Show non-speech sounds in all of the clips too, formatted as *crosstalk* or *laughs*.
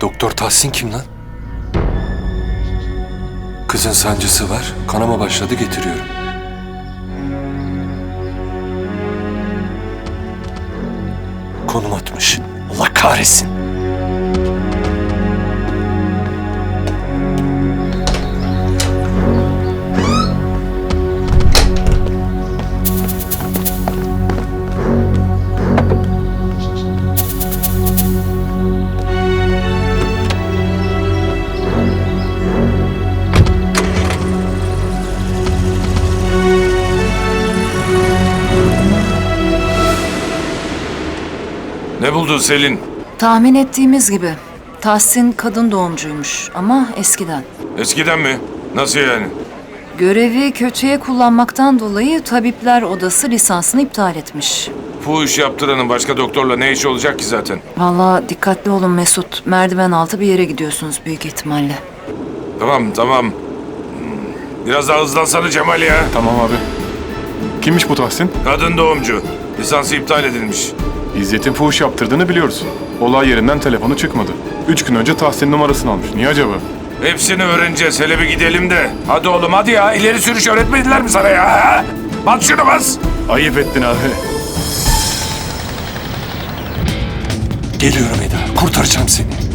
Doktor Tahsin kim lan? Kızın sancısı var. Kanama başladı getiriyorum. Konum atmış. Allah kahretsin. Buldun Selin? Tahmin ettiğimiz gibi. Tahsin kadın doğumcuymuş ama eskiden. Eskiden mi? Nasıl yani? Görevi kötüye kullanmaktan dolayı tabipler odası lisansını iptal etmiş. Bu iş yaptıranın başka doktorla ne işi olacak ki zaten? Vallahi dikkatli olun Mesut. Merdiven altı bir yere gidiyorsunuz büyük ihtimalle. Tamam tamam. Biraz daha hızlansana Cemal ya. Tamam abi. Kimmiş bu Tahsin? Kadın doğumcu. Lisansı iptal edilmiş. İzzet'in fuhuş yaptırdığını biliyoruz. Olay yerinden telefonu çıkmadı. Üç gün önce Tahsin'in numarasını almış. Niye acaba? Hepsini öğreneceğiz. Hele bir gidelim de. Hadi oğlum hadi ya. İleri sürüş öğretmediler mi sana ya? ha? Bas şunu bas. Ayıp ettin abi. Geliyorum Eda. Kurtaracağım seni.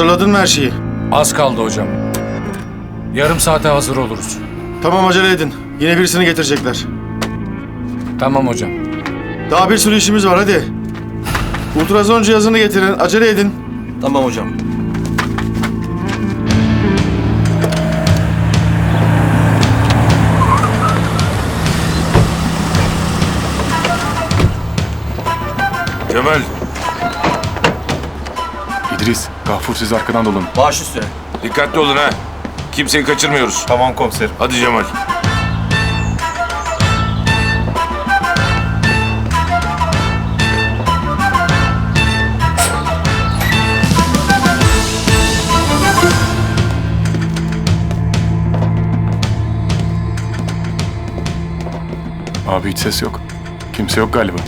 Hazırladın mı her şeyi? Az kaldı hocam. Yarım saate hazır oluruz. Tamam acele edin. Yine birisini getirecekler. Tamam hocam. Daha bir sürü işimiz var hadi. Ultrason cihazını getirin. Acele edin. Tamam hocam. Cemal İdris, Gafur siz arkadan dolanın. Baş üstüne. dikkatli olun ha. Kimseyi kaçırmıyoruz. Tamam komiserim. Hadi Cemal. Abi hiç ses yok. Kimse yok galiba.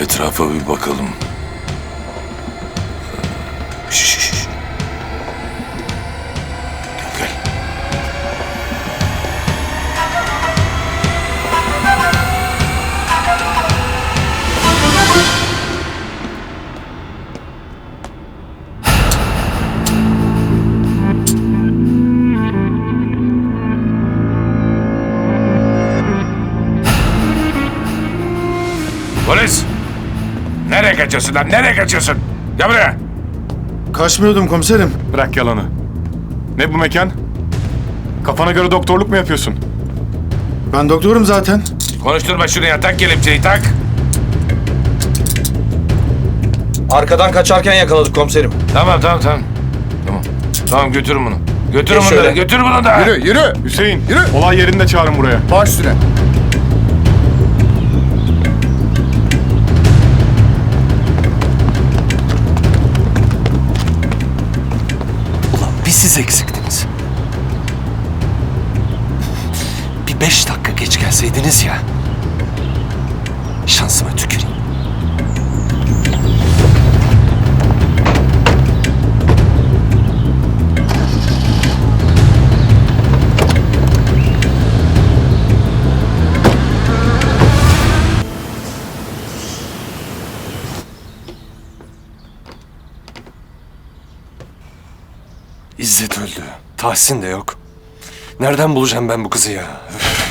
Etrafa bir bakalım. Polis! Nereye kaçıyorsun lan? Nereye kaçıyorsun? Gel buraya. Kaçmıyordum komiserim. Bırak yalanı. Ne bu mekan? Kafana göre doktorluk mu yapıyorsun? Ben doktorum zaten. Konuşturma şunu ya. Tak kelepçeyi tak. Arkadan kaçarken yakaladık komiserim. Tamam tamam tamam. Tamam. Tamam götürün bunu. Götürün Geç bunu da. şöyle. Götür bunu da. Yürü yürü. Hüseyin, yürü. Olay yerinde çağırın buraya. Baş üstüne. Eksiktiniz. Bir beş dakika geç gelseydiniz ya. Şansıma tüküreyim. İzzet öldü. Tahsin de yok. Nereden bulacağım ben bu kızı ya? Üf.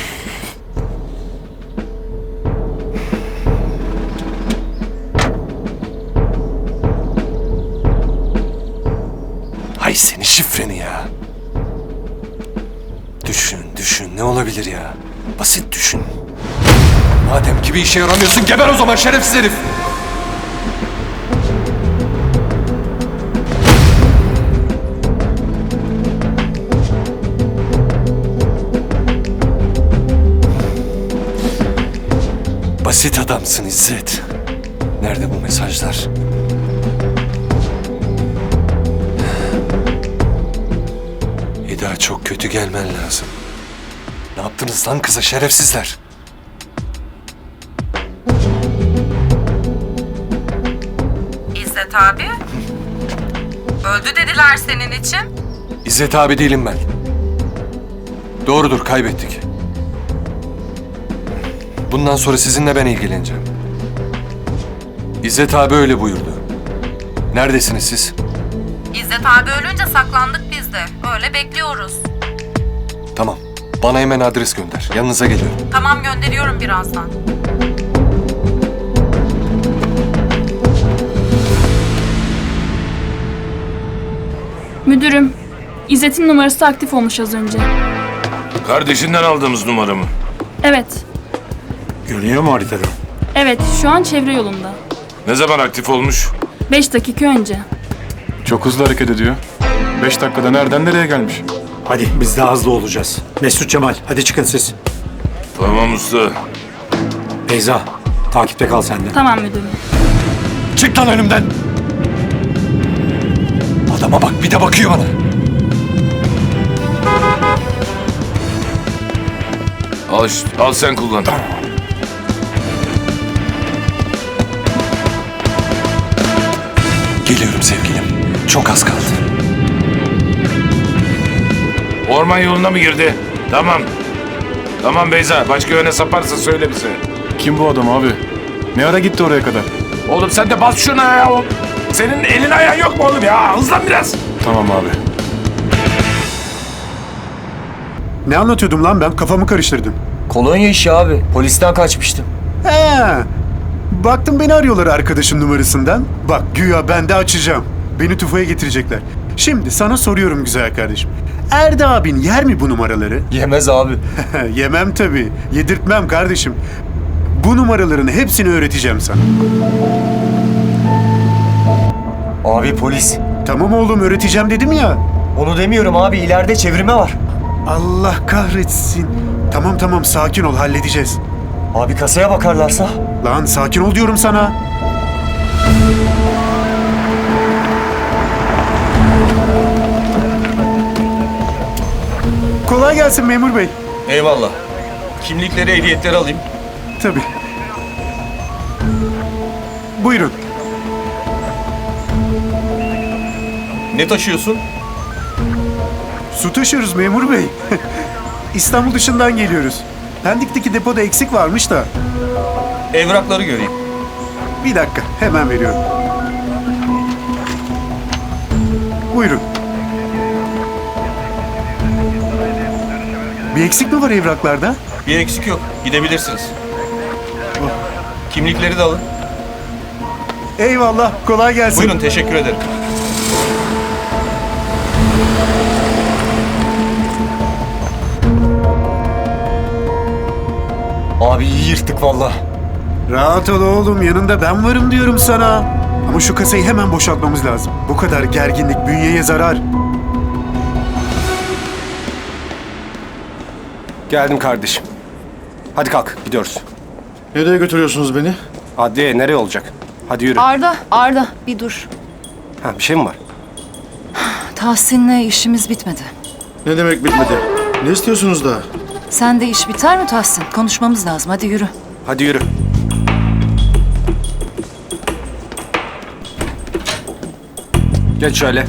Hay seni şifreni ya. Düşün, düşün. Ne olabilir ya? Basit düşün. Madem ki bir işe yaramıyorsun, geber o zaman şerefsiz herif. Basit adamsın İzzet. Nerede bu mesajlar? Eda çok kötü gelmen lazım. Ne yaptınız lan kıza şerefsizler? İzzet abi. Öldü dediler senin için. İzzet abi değilim ben. Doğrudur kaybettik. Bundan sonra sizinle ben ilgileneceğim. İzzet abi öyle buyurdu. Neredesiniz siz? İzzet abi ölünce saklandık biz de. Öyle bekliyoruz. Tamam. Bana hemen adres gönder. Yanınıza geliyorum. Tamam gönderiyorum birazdan. Müdürüm, İzzet'in numarası aktif olmuş az önce. Kardeşinden aldığımız numara mı? Evet, Görünüyor mu haritada? evet şu an çevre yolunda. Ne zaman aktif olmuş? 5 dakika önce. Çok hızlı hareket ediyor. Beş dakikada nereden nereye gelmiş? Hadi biz daha hızlı olacağız. Mesut Cemal hadi çıkın siz. Tamam usta. Beyza takipte kal sen de. Tamam müdürüm. Çık lan önümden! Adama bak bir de bakıyor bana. Al, işte, al sen kullan. Geliyorum sevgilim. Çok az kaldı. Orman yoluna mı girdi? Tamam. Tamam Beyza. Başka yöne saparsa söyle bize. Kim bu adam abi? Ne ara gitti oraya kadar? Oğlum sen de bas şuna ya. oğlum. Senin elin ayağın yok mu oğlum ya? Hızlan biraz. Tamam abi. Ne anlatıyordum lan ben? Kafamı karıştırdım. Kolonya işi abi. Polisten kaçmıştım. He. Baktım beni arıyorlar arkadaşın numarasından. Bak güya ben de açacağım. Beni tufaya getirecekler. Şimdi sana soruyorum güzel kardeşim. Erdi abin yer mi bu numaraları? *laughs* Yemez abi. Yemem tabii. Yedirtmem kardeşim. Bu numaraların hepsini öğreteceğim sana. Abi polis. Tamam oğlum öğreteceğim dedim ya. Onu demiyorum abi. ileride çevirme var. Allah kahretsin. Tamam tamam sakin ol halledeceğiz. Abi kasaya bakarlarsa? Lan sakin ol diyorum sana. Kolay gelsin memur bey. Eyvallah. Kimlikleri, ehliyetleri alayım. Tabii. Buyurun. Ne taşıyorsun? Su taşıyoruz memur bey. *laughs* İstanbul dışından geliyoruz. Pendik'teki depoda eksik varmış da. Evrakları göreyim. Bir dakika hemen veriyorum. Buyurun. Bir eksik mi var evraklarda? Bir eksik yok. Gidebilirsiniz. Kimlikleri de alın. Eyvallah kolay gelsin. Buyurun teşekkür ederim. Abi iyi yırttık valla. Rahat ol oğlum yanında ben varım diyorum sana. Ama şu kasayı hemen boşaltmamız lazım. Bu kadar gerginlik bünyeye zarar. Geldim kardeşim. Hadi kalk gidiyoruz. Nereye götürüyorsunuz beni? Adliye nereye olacak? Hadi yürü. Arda, Arda bir dur. Ha, bir şey mi var? Tahsin'le işimiz bitmedi. Ne demek bitmedi? Ne istiyorsunuz daha? Sen de iş biter mi Tahsin? Konuşmamız lazım. Hadi yürü. Hadi yürü. Geç şöyle.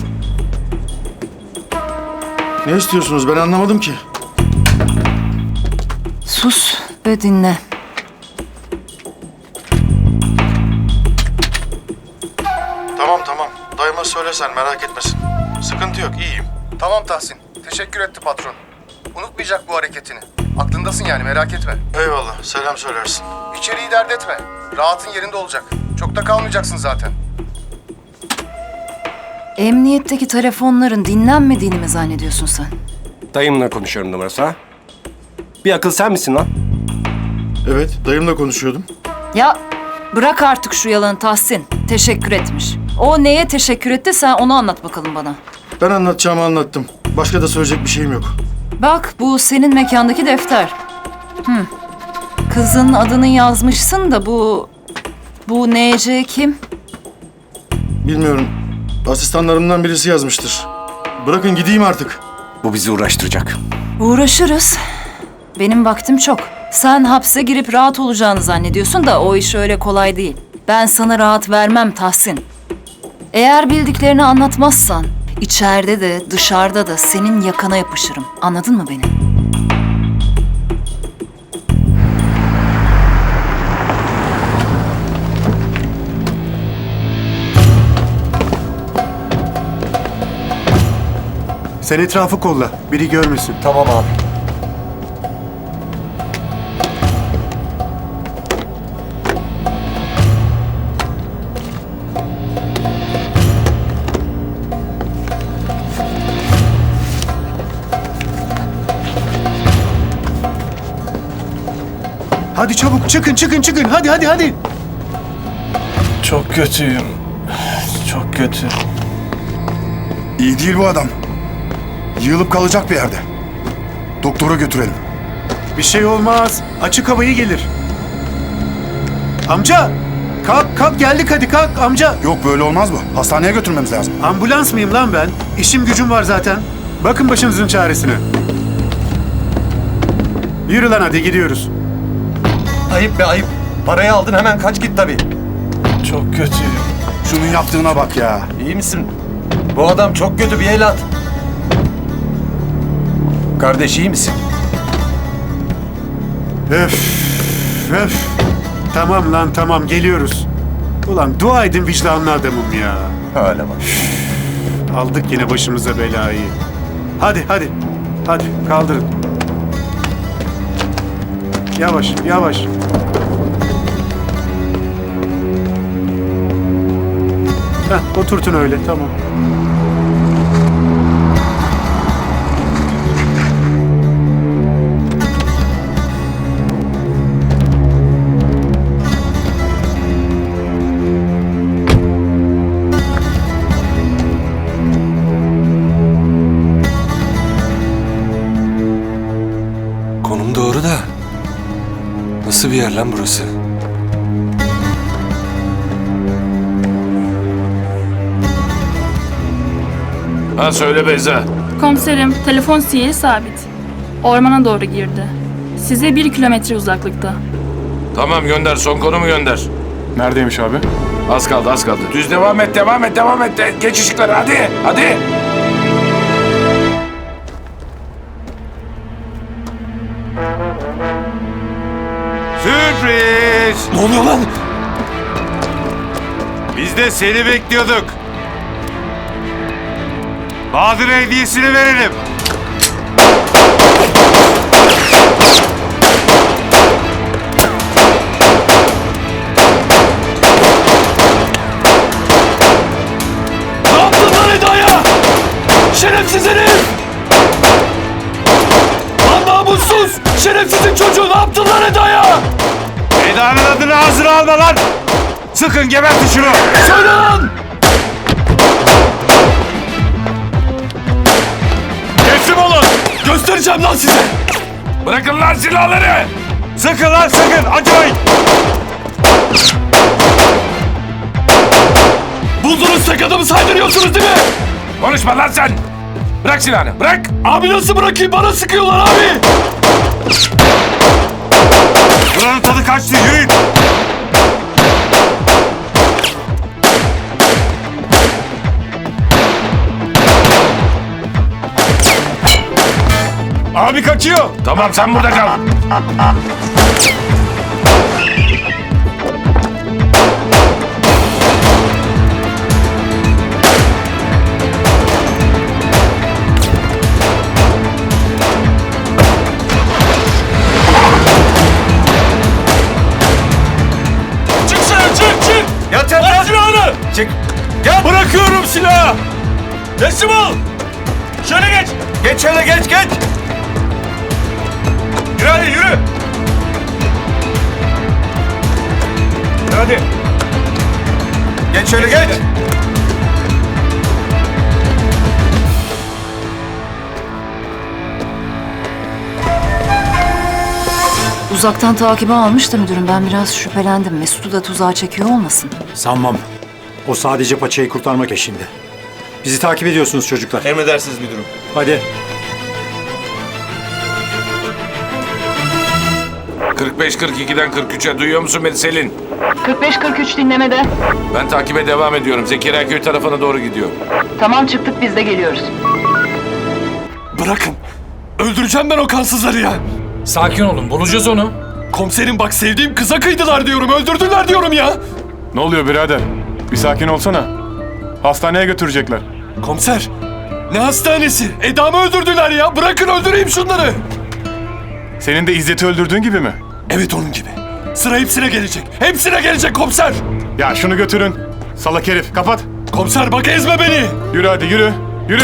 Ne istiyorsunuz ben anlamadım ki. Sus ve dinle. Tamam tamam. Dayıma söylesen merak etmesin. Sıkıntı yok iyiyim. Tamam Tahsin. Teşekkür etti patron. Unutmayacak bu hareketini. Aklındasın yani merak etme. Eyvallah selam söylersin. İçeriği dert etme. Rahatın yerinde olacak. Çok da kalmayacaksın zaten. Emniyetteki telefonların dinlenmediğini mi zannediyorsun sen? Dayımla konuşuyorum numarası ha. Bir akıl sen misin lan? Evet dayımla konuşuyordum. Ya bırak artık şu yalanı Tahsin. Teşekkür etmiş. O neye teşekkür etti sen onu anlat bakalım bana. Ben anlatacağımı anlattım. Başka da söyleyecek bir şeyim yok. Bak bu senin mekandaki defter. Hı. Kızın adını yazmışsın da bu... Bu NC kim? Bilmiyorum. Asistanlarımdan birisi yazmıştır. Bırakın gideyim artık. Bu bizi uğraştıracak. Uğraşırız. Benim vaktim çok. Sen hapse girip rahat olacağını zannediyorsun da o iş öyle kolay değil. Ben sana rahat vermem Tahsin. Eğer bildiklerini anlatmazsan içeride de dışarıda da senin yakana yapışırım. Anladın mı beni? Sen etrafı kolla. Biri görmesin. Tamam abi. Hadi çabuk çıkın çıkın çıkın. Hadi hadi hadi. Çok kötüyüm. Çok kötü. İyi değil bu adam. Yığılıp kalacak bir yerde. Doktora götürelim. Bir şey olmaz. Açık havayı gelir. Amca! Kalk kalk geldik hadi kalk amca. Yok böyle olmaz bu. Hastaneye götürmemiz lazım. Ambulans mıyım lan ben? İşim gücüm var zaten. Bakın başınızın çaresine. Yürü lan hadi gidiyoruz. Ayıp be ayıp. Parayı aldın hemen kaç git tabii. Çok kötüyüm. Şunun yaptığına bak ya. İyi misin? Bu adam çok kötü bir el at. Kardeş iyi misin? Öf öf. Tamam lan tamam geliyoruz. Ulan dua edin vicdanlı adamım ya. Hala bak. Aldık yine başımıza belayı. Hadi hadi. Hadi kaldırın. Yavaş yavaş. Heh, oturtun öyle tamam. Nasıl bir yer lan burası? Ha söyle Beyza. Komiserim, telefon sinyali sabit. Ormana doğru girdi. Size bir kilometre uzaklıkta. Tamam gönder son konumu gönder. Neredeymiş abi? Az kaldı az kaldı. Düz devam et devam et devam et. Geç ışıkları hadi hadi. Ne oluyor lan? Biz de seni bekliyorduk. Bahadır hediyesini verelim. Ne yaptın lan Eda'ya? Şerefsiz herif! Lan namussuz! Şerefsizin çocuğu ne yaptın lan Eda'ya? Eda'nın adını ağzına alma lan! Sıkın gebertin şunu! Söyle lan! Teslim olun! Göstereceğim lan size! Bırakın lan silahları! Sıkın lan sıkın! Acayip! Buldunuz tek adamı saydırıyorsunuz değil mi? Konuşma lan sen! Bırak silahını, bırak! Abi nasıl bırakayım? Bana sıkıyorlar abi! Buranın tadı kaçtı yürüyün! Abi kaçıyor! Tamam sen burada kal. Teslim ol! Şöyle geç! Geç şöyle geç geç. Yürü hadi yürü! Yürü Hadi. Geç şöyle geç. Uzaktan takibe almış da müdürüm ben biraz şüphelendim. Mesut'u da tuzağa çekiyor olmasın? Sanmam. O sadece paçayı kurtarmak peşinde. Bizi takip ediyorsunuz çocuklar. Emredersiniz müdürüm. Hadi. 45-42'den 43'e duyuyor musun beni Selin? 45-43 dinlemede. Ben takibe devam ediyorum. Zekeriya köy tarafına doğru gidiyor. Tamam çıktık biz de geliyoruz. Bırakın. Öldüreceğim ben o kansızları ya. Sakin olun bulacağız onu. Komiserim bak sevdiğim kıza kıydılar diyorum. Öldürdüler diyorum ya. Ne oluyor birader? Bir sakin olsana. Hastaneye götürecekler. Komiser. Ne hastanesi? Eda'mı öldürdüler ya. Bırakın öldüreyim şunları. Senin de İzzet'i öldürdüğün gibi mi? Evet onun gibi. Sıra hepsine gelecek. Hepsine gelecek komiser. Ya şunu götürün. Salak herif kapat. Komiser bak ezme beni. Yürü hadi yürü. Yürü.